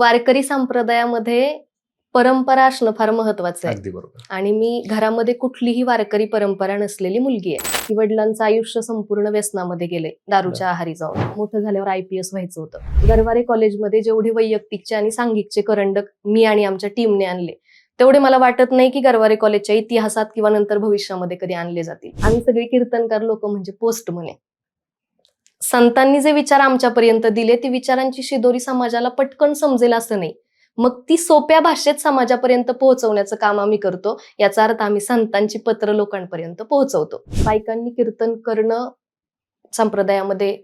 वारकरी संप्रदायामध्ये परंपरा असणं फार महत्वाचं आहे. आणि मी घरामध्ये कुठलीही वारकरी परंपरा नसलेली मुलगी आहे. की वडिलांचं आयुष्य संपूर्ण व्यसनामध्ये गेले दारूच्या आहारी जाऊन. मोठं झाल्यावर आय पी एस व्हायचं होतं. गरवारे कॉलेजमध्ये जेवढे वैयक्तिकचे आणि सांघिकचे करंडक मी आणि आमच्या टीमने आणले तेवढे मला वाटत नाही की गरवारे कॉलेजच्या इतिहासात किंवा नंतर भविष्यामध्ये कधी आणले जातील. आम्ही सगळे कीर्तनकार लोक म्हणजे पोस्ट म्हणे संतांनी जे विचार आमच्यापर्यंत दिले ती विचारांची शिदोरी समाजाला पटकन समजेल असं नाही. मग ती सोप्या भाषेत समाजापर्यंत पोहोचवण्याचं काम आम्ही करतो. याचा अर्थ आम्ही संतांची पत्र लोकांपर्यंत पोहोचवतो. बायकांनी कीर्तन करणं संप्रदायामध्ये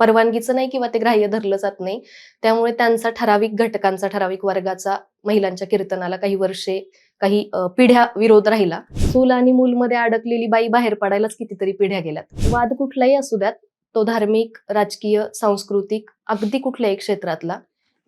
परवानगीचं नाही किंवा ते ग्राह्य धरलं जात नाही. त्यामुळे त्यांचा ठराविक घटकांचा ठराविक वर्गाचा महिलांच्या कीर्तनाला काही वर्षे काही पिढ्या विरोध राहिला. चूल आणि मूलमध्ये अडकलेली बाई बाहेर पडायलाच कितीतरी पिढ्या गेल्यात. वाद कुठलाही असू द्यात तो धार्मिक राजकीय सांस्कृतिक अगदी कुठल्याही क्षेत्रातला.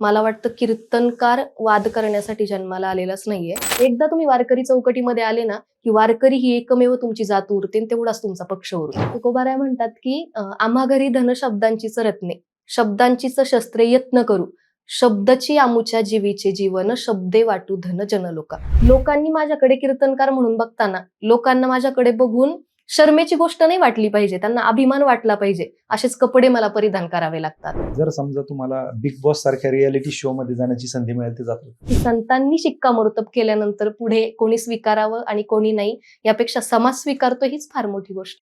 मला वाटतं कीर्तनकार वाद करण्यासाठी जन्माला आलेलाच नाहीये. एकदा तुम्ही वारकरी चौकटीमध्ये आले ना की वारकरी ही एकमेव तुमची जात उरते आणि तेवढाच तुमचा पक्ष उरतो. तुकोबाराय म्हणतात की आम्हा घरी धन शब्दांचीच रत्ने शब्दांचीच शस्त्रे यत्न करू. शब्दची आमुच्या जीवीचे जीवन शब्दे वाटू धन जनलोका. लोकांनी माझ्याकडे कीर्तनकार म्हणून बघताना लोकांना माझ्याकडे बघून शर्मेची गोष्ट नाही वाटली पाहिजे त्यांना अभिमान वाटला पाहिजे असेच कपडे मला परिधान करावे लागतात. जर समजा तुम्हाला बिग बॉस सारख्या रियालिटी शो मध्ये जाण्याची संधी मिळेल ते जातो. संतांनी शिक्कामोर्तब केल्यानंतर पुढे कोणी स्वीकारावं आणि कोणी नाही यापेक्षा समाज स्वीकारतो हीच फार मोठी गोष्ट.